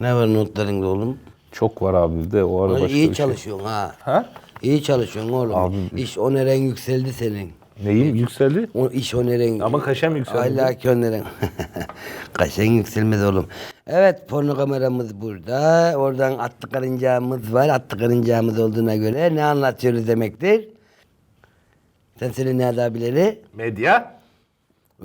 Ne var notlarında oğlum? Çok var abi de o ara başka iyi bir şey. çalışıyorsun ha. Ha? İyi çalışıyorsun oğlum. Abi- İş oneren yükseldi senin. Neyim yükseldi? O iş oneren. Ama kaşem yükseldi. Hala ki oneren. Kaşen yükselmedi oğlum. Evet porno kameramız burada. Oradan atlı karıncamız var. Atlı karıncamız olduğuna göre ne anlatıyoruz demektir? Sen söyle ne abileri? Medya.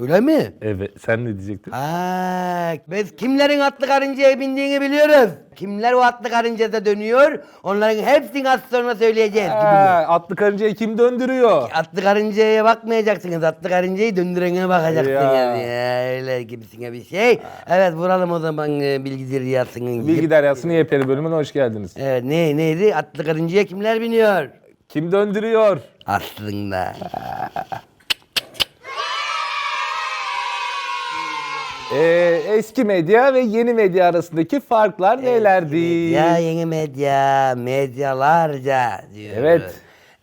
Öyle mi? Evet sen ne diyecektin? Aa, biz kimlerin atlı karıncaya bindiğini biliyoruz. Kimler o atlı karıncada dönüyor? Onların hepsini az sonra söyleyeceğiz. gibi? Ha, atlı karıncayı kim döndürüyor? Atlı karıncaya bakmayacaksınız. Atlı karıncayı döndürene bakacaksınız. Ya. Ya. öyle gibisine bir şey. Evet vuralım o zaman e, bilgi rüyasının. Bilgi Deryası'nın yepyeni bölümüne hoş geldiniz. Evet ne neydi? Atlı karıncaya kimler biniyor? Kim döndürüyor? Aslında. Ee, eski medya ve yeni medya arasındaki farklar nelerdi? Ya yeni medya, medyalarca diyor. Evet.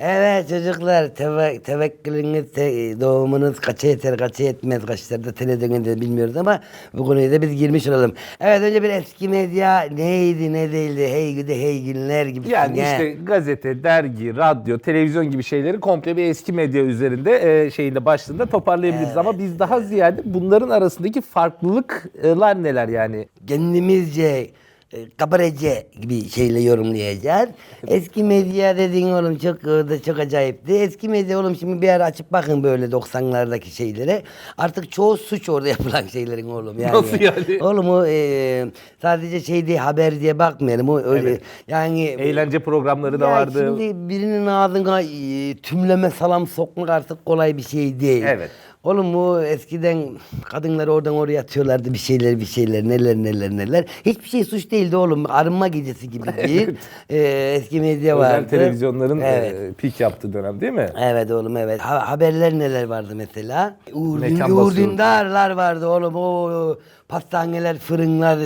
Evet çocuklar teve, tevekkülünüz, te- doğumunuz kaça yeter kaça yetmez kaçlarda televizyonda bilmiyoruz ama bu konuya da biz girmiş olalım. Evet önce bir eski medya neydi ne değildi hey gidi hey günler gibi. Yani işte gazete, dergi, radyo, televizyon gibi şeyleri komple bir eski medya üzerinde e, şeyinde başlığında toparlayabiliriz. Ama biz daha ziyade bunların arasındaki farklılıklar neler yani? kendimizce kabarece gibi şeyle yorumlayacağız. Eski medya dediğin oğlum çok da çok acayipti. Eski medya oğlum şimdi bir ara açıp bakın böyle 90'lardaki şeylere. Artık çoğu suç orada yapılan şeylerin oğlum yani. Nasıl yani? Oğlum o e, sadece şey diye haber diye bakmayalım. O öyle Evet. yani Eğlence programları da ya vardı. Şimdi birinin ağzına e, tümleme salam sokmak artık kolay bir şey değil. Evet. Oğlum bu eskiden kadınlar oradan oraya atıyorlardı bir şeyler bir şeyler neler neler neler. Hiçbir şey suç değildi oğlum. Arınma gecesi gibi bir e, eski medya vardı. Özel televizyonların Evet. e, pik yaptığı dönem değil mi? Evet oğlum evet. Ha- haberler neler vardı mesela? Uğur, Mekan Uğur. Dündarlar vardı oğlum. O pastaneler, fırınlar,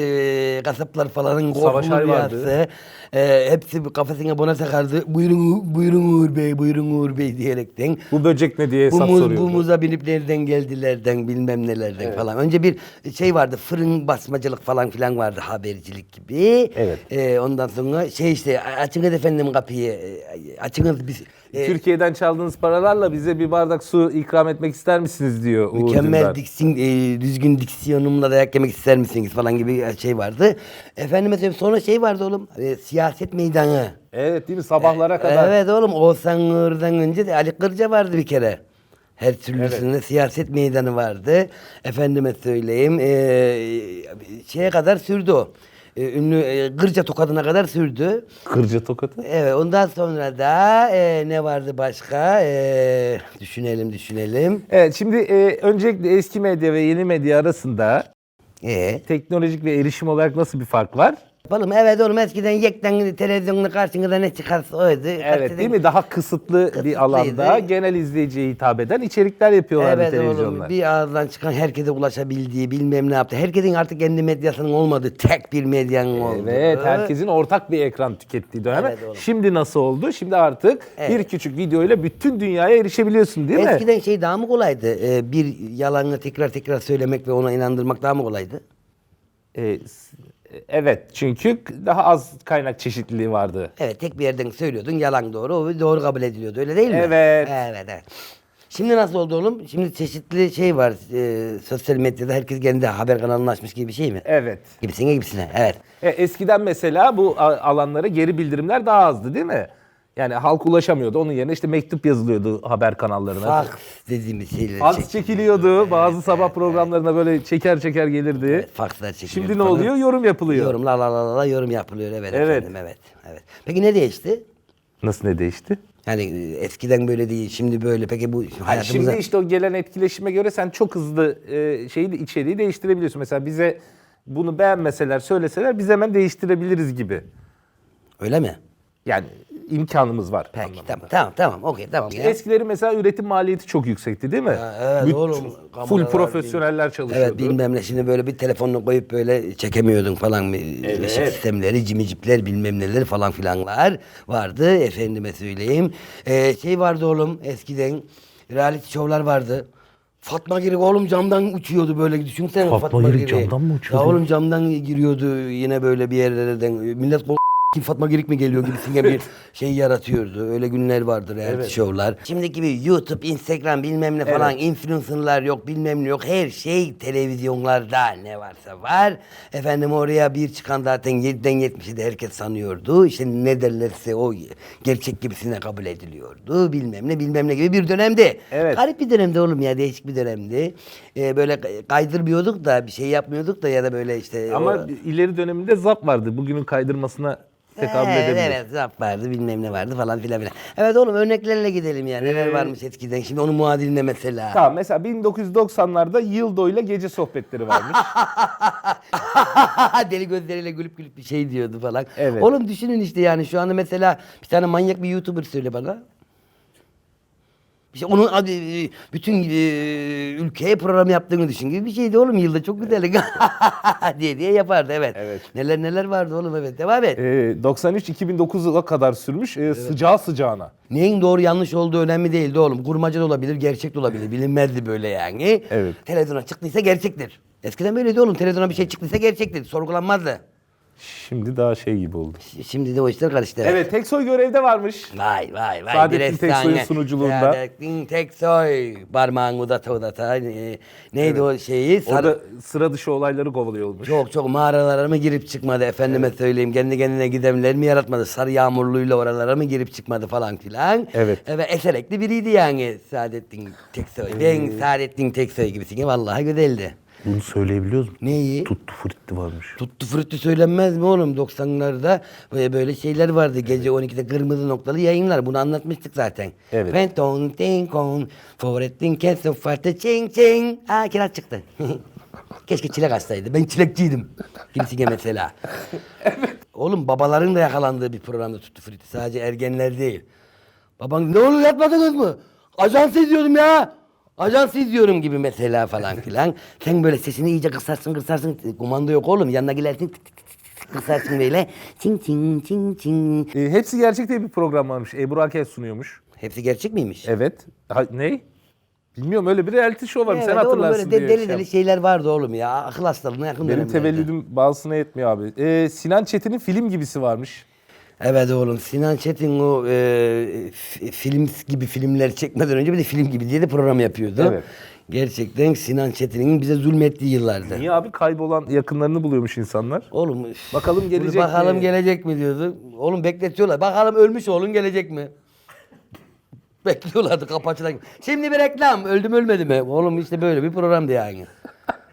e, kasaplar falanın Savaş korkulu Ay vardı. E, hepsi kafasına bona takardı. Buyurun, buyurun Uğur Bey, buyurun Uğur Bey diyerekten. Bu böcek ne diye Bu, hesap muz, soruyordu. bu muza binip nereden geldilerden bilmem nelerden falan. Önce bir şey vardı fırın basmacılık falan filan vardı habercilik gibi. Evet. E, ondan sonra şey işte açınız efendim kapıyı e, açınız biz e, Türkiye'den çaldığınız paralarla bize bir bardak su ikram etmek ister misiniz diyor Uğur Mükemmel Dündar. diksin, e, düzgün diksiyonumla dayak yemek ister misiniz falan gibi şey vardı. Efendim mesela sonra şey vardı oğlum e, siyaset meydanı. Evet değil mi? Sabahlara kadar. Evet oğlum Oğuzhan Uğur'dan önce de Ali Kırca vardı bir kere. Her türlüsünde siyaset meydanı vardı. Efendime söyleyeyim e, şeye kadar sürdü o. E, ünlü e, Kırca tokadına kadar sürdü. Kırca tokatı. Evet ondan sonra da e, ne vardı başka? E, düşünelim düşünelim. Evet şimdi e, öncelikle eski medya ve yeni medya arasında E, teknolojik ve erişim olarak nasıl bir fark var? Oğlum evet oğlum eskiden yekten televizyonun karşınıza ne çıkarsa oydu. Evet değil mi? Daha kısıtlı, bir alanda genel izleyiciye hitap eden içerikler yapıyorlardı Evet televizyonlar. oğlum bir ağızdan çıkan herkese ulaşabildiği bilmem ne yaptı. Herkesin artık kendi medyasının olmadığı tek bir medyanın oldu. Evet, herkesin ortak bir ekran tükettiği dönem. Evet oğlum. Şimdi nasıl oldu? Şimdi artık Evet. bir küçük videoyla bütün dünyaya erişebiliyorsun değil mi? Eskiden şey daha mı kolaydı? Ee, bir yalanı tekrar tekrar söylemek ve ona inandırmak daha mı kolaydı? Ee, s- evet, çünkü daha az kaynak çeşitliliği vardı. Evet tek bir yerden söylüyordun yalan doğru o doğru kabul ediliyordu öyle değil mi? Evet. Evet evet. Şimdi nasıl oldu oğlum? Şimdi çeşitli şey var. e, sosyal medyada herkes kendi haber kanalını açmış gibi bir şey mi? Evet. Gibisine gibisine evet. E, eskiden mesela bu alanlara geri bildirimler daha azdı değil mi? Yani halk ulaşamıyordu. Onun yerine işte mektup yazılıyordu haber kanallarına. Fax dediğimiz şeyler. Fax çek- çekiliyordu. Bazı sabah programlarına böyle çeker çeker gelirdi. Fakslar çekiliyor. Şimdi ne oluyor? Yorum yapılıyor. Yorum la la la la yorum yapılıyor evet, Evet. efendim evet. Evet. Peki ne değişti? Nasıl ne değişti? Yani e, eskiden böyle değil, şimdi böyle. Peki bu Hayır, hayatımıza... şimdi işte o gelen etkileşime göre sen çok hızlı e, şeyi de- içeriği değiştirebiliyorsun. Mesela bize bunu beğenmeseler, söyleseler biz hemen değiştirebiliriz gibi. Öyle mi? Yani imkanımız var. Peki anlamında. tamam tamam tamam okey tamam ya. Eskileri mesela üretim maliyeti çok yüksekti değil mi? Ha, evet Bütün- oğlum, Full profesyoneller çalışıyordu. Evet bilmem ne şimdi böyle bir telefonla koyup böyle çekemiyordun falan Evet. ışık sistemleri, cimicipler bilmem neler falan filanlar vardı efendime söyleyeyim. Ee, şey vardı oğlum eskiden reality şovlar vardı. Fatma Girik oğlum camdan uçuyordu böyle düşünsene Fatma Fatma, Girik Girik'i. camdan mı uçuyordu? Ya oğlum camdan giriyordu yine böyle bir yerlerden. Millet "Bu kim Fatma Girik mi geliyor gibisinden bir şey yaratıyordu. Öyle günler vardır reality Evet. show'lar. Şimdiki gibi YouTube, Instagram bilmem ne falan influencer'lar yok bilmem ne yok. Her şey televizyonlarda ne varsa var. Efendim oraya bir çıkan zaten 7'den 70'e de herkes sanıyordu. İşte ne derlerse o gerçek gibisine kabul ediliyordu. Bilmem ne bilmem ne gibi bir dönemdi. Evet. Garip bir dönemdi oğlum ya değişik bir dönemdi. Ee, böyle kaydırmıyorduk da bir şey yapmıyorduk da ya da böyle işte. Ama o- ileri döneminde zap vardı. Bugünün kaydırmasına tekabül Evet, edebilir. Evet zap vardı bilmem ne vardı falan filan filan. Evet oğlum örneklerle gidelim ya. Neler Ee, varmış eskiden. Şimdi onun muadilinde mesela. Tamam mesela 1990'larda Yıldo ile gece sohbetleri varmış. Deli gözleriyle gülüp gülüp bir şey diyordu falan. Evet. Oğlum düşünün işte yani şu anda mesela bir tane manyak bir YouTuber söyle bana. İşte onun adı e, bütün e, ülkeye program yaptığını düşün gibi bir şeydi oğlum yılda çok güzel diye diye yapardı evet. Evet. Neler neler vardı oğlum evet devam et. Ee, 93-2009'a kadar sürmüş. Ee, Sıcağı sıcağına. Neyin doğru yanlış olduğu önemli değildi oğlum. Kurmaca da olabilir, gerçek de olabilir. Bilinmezdi böyle yani. Evet. Televizyona çıktıysa gerçektir. Eskiden böyleydi oğlum. Televizyona bir şey çıktıysa gerçektir. Sorgulanmazdı. Şimdi daha şey gibi oldu. Şimdi de o işler karıştı. Evet Teksoy görevde varmış. Vay vay vay. Saadettin bir efsane. Teksoy'un sunuculuğunda. Saadettin Teksoy. Parmağını udata udata. e, Neydi o şeyi? Sarı- Orada sıra dışı olayları kovalıyormuş. Çok çok mağaralara mı girip çıkmadı efendime söyleyeyim. Kendi kendine gidemler mi yaratmadı? Sarı yağmurluyla oralara mı girip çıkmadı falan filan. Evet. Evet eserekli biriydi yani Saadettin Teksoy. Ben Saadettin Teksoy gibisin. Vallahi güzeldi. Bunu söyleyebiliyoruz mu? Neyi? Tuttu fritti varmış. Tuttu frutti söylenmez mi oğlum? 90'larda böyle, böyle şeyler vardı. Gece 12'de kırmızı noktalı yayınlar. Bunu anlatmıştık zaten. Evet. Penton, tenkon, forettin, kesin, fartı, çing, çing. Aa kiraz çıktı. Keşke çilek açsaydı. Ben çilekçiydim. Kimsine mesela. Oğlum babaların da yakalandığı bir programda tuttu frutti. Sadece ergenler değil. Baban ne oluyor yatmadınız mı? Ajans izliyordum ya. Ajans izliyorum gibi mesela falan filan. Sen böyle sesini iyice kısarsın kısarsın. Kumanda yok oğlum. Yanına gidersin tık tık tık tık kısarsın böyle. Çing çing çing çing. Ee, hepsi gerçek diye bir program varmış. Ebru Akel sunuyormuş. Hepsi gerçek miymiş? Evet. Ha, ne? Bilmiyorum öyle bir reality show varmış. Sen Evet oğlum, hatırlarsın böyle de- diye deli şey deli yap- şeyler vardı oğlum ya. Akıl hastalığına yakın Benim dönemlerde. tevellüdüm bazısına yetmiyor abi. Ee, Sinan Çetin'in film gibisi varmış. Evet oğlum Sinan Çetin o e, film gibi filmler çekmeden önce bir de film gibi diye de program yapıyordu. Evet. Gerçekten Sinan Çetin'in bize zulmettiği yıllardı. Niye abi kaybolan yakınlarını buluyormuş insanlar? Oğlum Bakalım gelecek Bakalım mi? gelecek mi diyordu. Oğlum bekletiyorlar. Bakalım ölmüş oğlun gelecek mi? Bekliyorlardı kapı. Şimdi bir reklam. Öldüm ölmedi mi? Oğlum işte böyle bir programdı yani.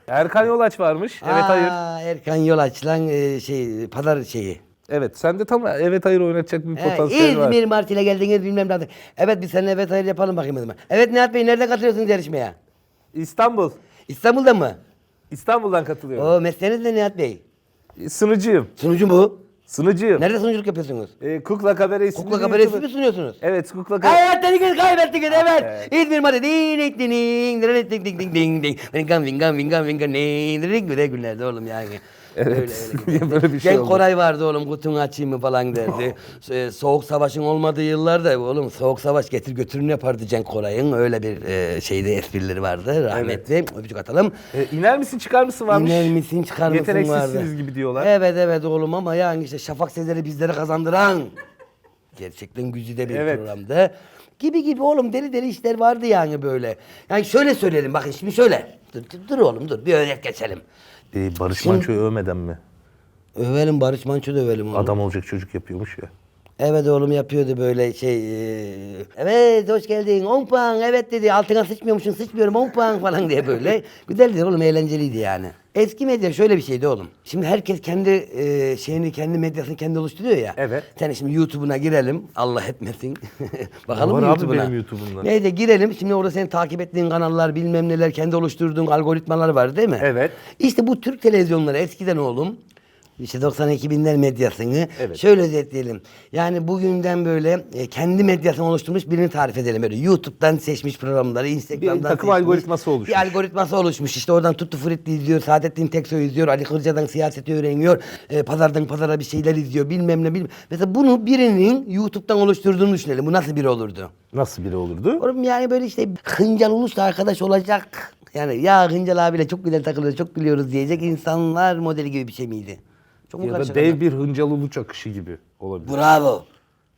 Erkan Yolaç varmış. Evet hayır. Aa, Erkan Yolaç'lan e, şey pazar şeyi. Evet sende tam evet hayır oynatacak bir potansiyel var. İzmir Marti'yle geldiniz bilmem ne. Evet biz seninle evet hayır yapalım bakayım o zaman. Evet Nihat Bey nerede katılıyorsunuz yarışmaya? İstanbul. İstanbul'da mı? İstanbul'dan katılıyorum. O mesleğiniz ne Nihat Bey? Sınıcıyım. Sunucu mu? Sınıcıyım. Nerede sunuculuk yapıyorsunuz? Ee, Kukla Kabare isimli Kukla bir kabaresi YouTuber- mi sunuyorsunuz? Evet Kukla Kabare. Kaybettiniz, kaybettiniz evet. İzmir Marti. Ding ding ding ding ding ding ding ding ding. Vingam vingam vingam vingam ding ding güzel günlerdi oğlum yani. Evet. Öyle, öyle. Böyle bir şey Cenk oldu. Koray vardı oğlum kutunu açayım mı falan derdi. Ee, soğuk savaşın olmadığı yıllarda oğlum soğuk savaş getir götürün yapardı Cenk Koray'ın. Öyle bir e, şeyde esprileri vardı rahmetli. Öpücük atalım. Ee, iner misin çıkar mısın varmış. İner misin çıkar mısın vardı. Yeteneksizsiniz gibi diyorlar. Evet evet oğlum ama yani işte Şafak Sezer'i bizlere kazandıran gerçekten güzide bir Evet. programdı. Gibi gibi oğlum deli deli işler vardı yani böyle. Yani şöyle söyleyelim bakın şimdi şöyle. Dur, dur, dur oğlum dur bir örnek geçelim. Ee, Barış Manço'yu övmeden mi? Övelim Barış Manço da övelim oğlum. Adam olacak çocuk yapıyormuş ya. Evet oğlum yapıyordu böyle şey. e, evet hoş geldin 10 puan evet dedi altına sıçmıyormuşsun sıçmıyorum 10 puan falan diye böyle. Güzeldi oğlum eğlenceliydi yani. Eski medya şöyle bir şeydi oğlum. Şimdi herkes kendi e, şeyini kendi medyasını kendi oluşturuyor ya. Evet. Sen şimdi YouTube'una girelim Allah etmesin. Bakalım mı YouTube'una. benim YouTube'umda. Neyse girelim şimdi orada senin takip ettiğin kanallar bilmem neler kendi oluşturduğun algoritmalar var değil mi? Evet. İşte bu Türk televizyonları eskiden oğlum İşte 92 binler medyasını Evet. şöyle özetleyelim. Yani bugünden böyle e, kendi medyasını oluşturmuş birini tarif edelim. Böyle YouTube'dan seçmiş programları, Instagram'dan Bir takım seçmiş. algoritması oluşmuş. Bir algoritması oluşmuş. İşte oradan Tuttu Fritli izliyor, Saadettin Teksoy izliyor, Ali Kırca'dan siyaseti öğreniyor, e, pazardan pazara bir şeyler izliyor, bilmem ne bilmem. Mesela bunu birinin YouTube'dan oluşturduğunu düşünelim. Bu nasıl biri olurdu? Nasıl biri olurdu? Oğlum yani böyle işte Hıncal Ulus'la arkadaş olacak. Yani ya Hıncal abiyle çok güzel takılıyoruz, çok gülüyoruz diyecek insanlar modeli gibi bir şey miydi? Çok Ya da dev adam? bir hıncal uluç akışı gibi olabilir. Bravo.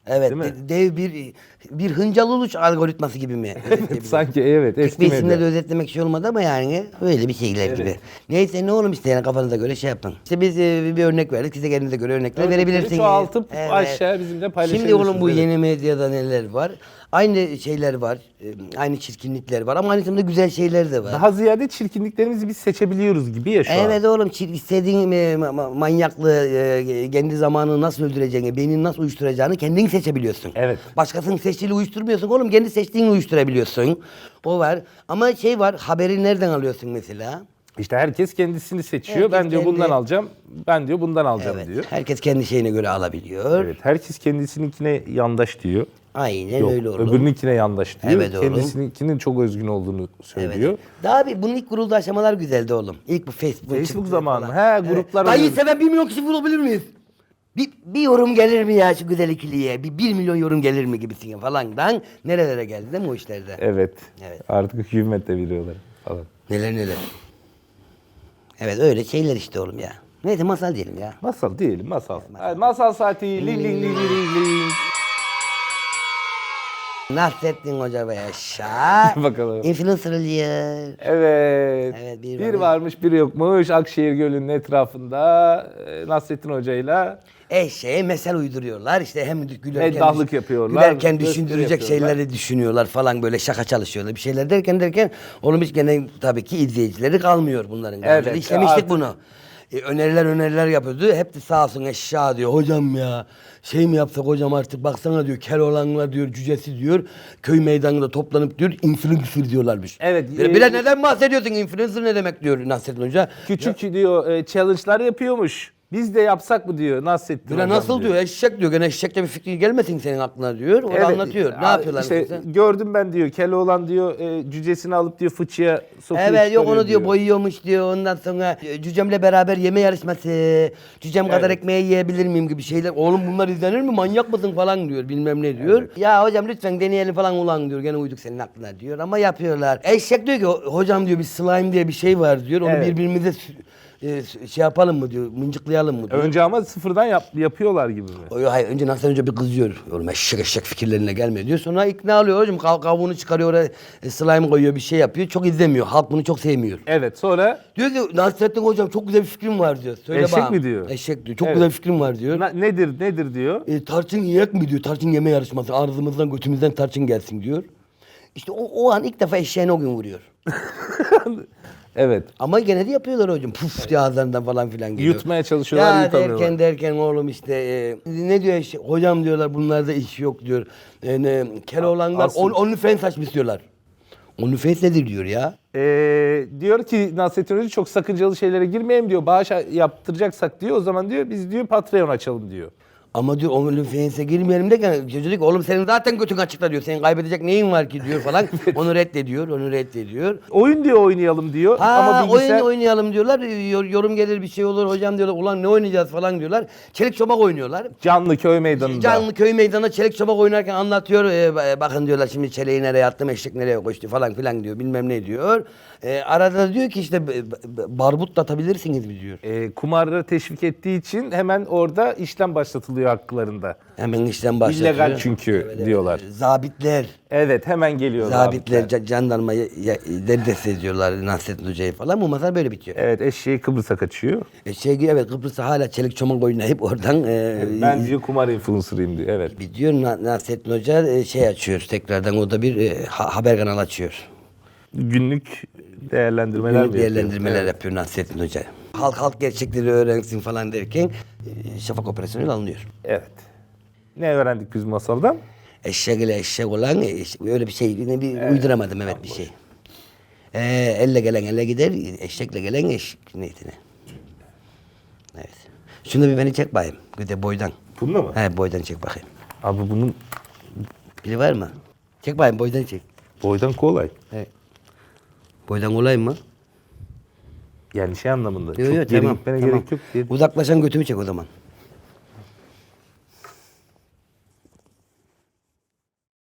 Evet, de- dev bir bir Hıncal Uluç algoritması gibi mi? Özetleyebiliriz? Sanki evet eski bir isimle de özetlemek şey olmadı ama yani öyle bir şeyler gibi. Neyse ne oğlum işte yani kafanıza göre şey yapın. İşte biz e, bir örnek verdik. Siz de kendinize göre örnekler Örnekleri verebilirsiniz. çoğaltıp aşağı bizimle paylaşabilirsiniz, Şimdi oğlum bu evet. yeni medyada neler var? Aynı şeyler var. e, Aynı çirkinlikler var ama aynı zamanda güzel şeyler de var. Daha ziyade çirkinliklerimizi biz seçebiliyoruz gibi ya şu an. Evet oğlum çir- istediğin e, ma- ma- manyaklığı e, kendi zamanını nasıl öldüreceğini, beynini nasıl uyuşturacağını kendin seçebiliyorsun. Evet. Başkasının seçtiğiyle uyuşturmuyorsun oğlum kendi seçtiğini uyuşturabiliyorsun. O var. Ama şey var haberi nereden alıyorsun mesela? İşte herkes kendisini seçiyor. Herkes ben diyor kendi- bundan alacağım. Ben diyor bundan alacağım Evet. diyor. Herkes kendi şeyine göre alabiliyor. Evet. Herkes kendisininkine yandaş diyor. Aynen Yok. öyle oğlum. Öbürününkine yandaş diyor. Evet oğlum. Kendisininkinin çok özgün olduğunu Evet. söylüyor. Daha bir bunun ilk kurulduğu aşamalar güzeldi oğlum. İlk bu Facebook. Facebook zamanı. He, gruplar Dayı oluyordu. seven bir milyon kişi bulabilir miyiz? Bir, bir yorum gelir mi ya şu güzel ikiliye? Bir, bir milyon yorum gelir mi gibisin falandan. Nerelere geldi değil mi o işlerde? Evet. Evet. Artık hükümet de biliyorlar falan. Neler neler. Evet öyle şeyler işte oğlum ya. Neyse masal diyelim ya. Masal diyelim masal. Masal, masal saati. Ling ling ling ling ling. Nasrettin Hoca ve Yaşa. Bakalım. Influencer oluyor. Evet. Evet, bir bir, varmış. varmış bir yokmuş. Akşehir Gölü'nün etrafında e, Nasrettin Hoca'yla Eşeğe mesel uyduruyorlar. İşte hem gülerken, Meddahlık yapıyorlar, Gülerken gösteri düşündürecek yapıyorlar. şeyleri düşünüyorlar falan böyle şaka çalışıyorlar. Bir şeyler derken derken oğlum hiç gene tabii ki izleyicileri kalmıyor bunların. Evet, de işlemiştik artık- bunu. E, öneriler öneriler yapıyordu. Hep de sağ olsun eşya diyor. Hocam ya şey mi yapsak hocam artık baksana diyor. Kel olanlar diyor cücesi diyor. Köy meydanında toplanıp diyor influencer diyorlarmış. Evet, Bir, e, bir de neden bahsediyorsun influencer ne demek diyor Nasrettin Hoca. küçük diyor e, challenge'lar yapıyormuş. Biz de yapsak mı diyor Nasrettin Böyle Hocam nasıl diyor eşek diyor. Gene eşekte bir fikri gelmesin senin aklına diyor. O da Evet, anlatıyor. Ne a- yapıyorlar işte mesela? gördüm ben diyor Keloğlan diyor e, cücesini alıp diyor fıçıya sokuyor. Evet yok çıkarıyor onu diyor boyuyormuş diyor. Ondan sonra e, cücemle beraber yeme yarışması. Cücem kadar ekmeği yiyebilir miyim gibi şeyler. Oğlum bunlar izlenir mi? Manyak mısın falan diyor. Bilmem ne diyor. Ya hocam lütfen deneyelim falan ulan diyor. Gene uyduk senin aklına diyor. Ama yapıyorlar. Eşek diyor ki hocam diyor bir slime diye bir şey var diyor. Onu Evet. birbirimize sü- e, şey yapalım mı diyor. Mıncıklayalım mı diyor. Önce ama sıfırdan yap, yapıyorlar gibi mi? O, hayır önce nasıl önce bir kızıyor. Oğlum eşek eşek fikirlerine gelmiyor diyor. Sonra ikna oluyor hocam. Kav kavuğunu çıkarıyor oraya e, slime koyuyor bir şey yapıyor. Çok izlemiyor. Halk bunu çok sevmiyor. Evet sonra Diyor ki Nasrettin hocam çok güzel bir fikrim var diyor. Söyle Eşek bana. mi diyor? Eşek diyor. Çok Evet. güzel bir fikrim var diyor. na- nedir nedir diyor. E, tarçın yiyek mi diyor. Tarçın yeme yarışması. Ağzımızdan götümüzden tarçın gelsin diyor. İşte o, o an ilk defa eşeğine o gün vuruyor. Evet. Ama gene de yapıyorlar hocam. Puf diye ağızlarından falan filan geliyor. Yutmaya çalışıyorlar, ya yutamıyorlar. derken derken oğlum işte e, ne diyor eşek? Hocam diyorlar bunlarda iş yok diyor. E, ne, Keloğlanlar on, OnlyFans açmış diyorlar. OnlyFans nedir diyor ya? Ee, diyor ki Nasrettin Hoca çok sakıncalı şeylere girmeyelim diyor. Bağış yaptıracaksak diyor. O zaman diyor biz diyor Patreon açalım diyor. Ama diyor OnlyFans'e girmeyelim derken çocuk diyor ki oğlum senin zaten götün açıkta diyor. Senin kaybedecek neyin var ki diyor falan. onu reddediyor, onu reddediyor. Oyun diyor oynayalım diyor. Ha Ama bilgisayar... oyun oynayalım diyorlar. Yor- yorum gelir bir şey olur hocam diyorlar. Ulan ne oynayacağız falan diyorlar. Çelik çomak oynuyorlar. Canlı köy meydanında. Canlı köy meydanında çelik çomak oynarken anlatıyor. Ee, ba- bakın diyorlar şimdi çeleği nereye attım, eşek nereye koştu falan filan diyor. Bilmem ne diyor. Ee, arada da diyor ki işte barbut atabilirsiniz mi diyor. Ee, kumarları teşvik ettiği için hemen orada işlem başlatılıyor haklarında. Hemen işten başlatıyor. İllegal çünkü diyorlar. Zabitler. Evet hemen geliyor. Zabitler, zabitler. ca- jandarma ya- ya- derdest ediyorlar Nasrettin Hoca'yı falan. Bu masal böyle bitiyor. Evet eşeği Kıbrıs'a kaçıyor. E, şey gibi evet Kıbrıs'ta hala çelik çomak oynayıp oradan e, Ben diyor kumar influencer'ıyım diyor. Evet. bir diyor Na- Nasrettin Hoca e, şey açıyor tekrardan o da bir e, ha- haber kanalı açıyor. Günlük değerlendirmeler mi yapıyor? değerlendirmeler yapıyor Nasrettin Hoca halk halk gerçekleri öğrensin falan derken e, şafak operasyonuyla alınıyor. Evet. Ne öğrendik biz masaldan? Eşek ile eşek olan e, öyle bir şey bir evet. uyduramadım evet bir şey. Ee, elle gelen elle gider, eşekle gelen eşek niyetine. Evet. Şunu bir beni çek bakayım. Bir boydan. Bununla mı? He boydan çek bakayım. Abi bunun... Biri var mı? Çek bakayım boydan çek. Boydan kolay. He. Boydan kolay mı? Yani şey anlamında. Yok yok tamam. tamam. yok diye. Uzaklaşan götümü çek o zaman.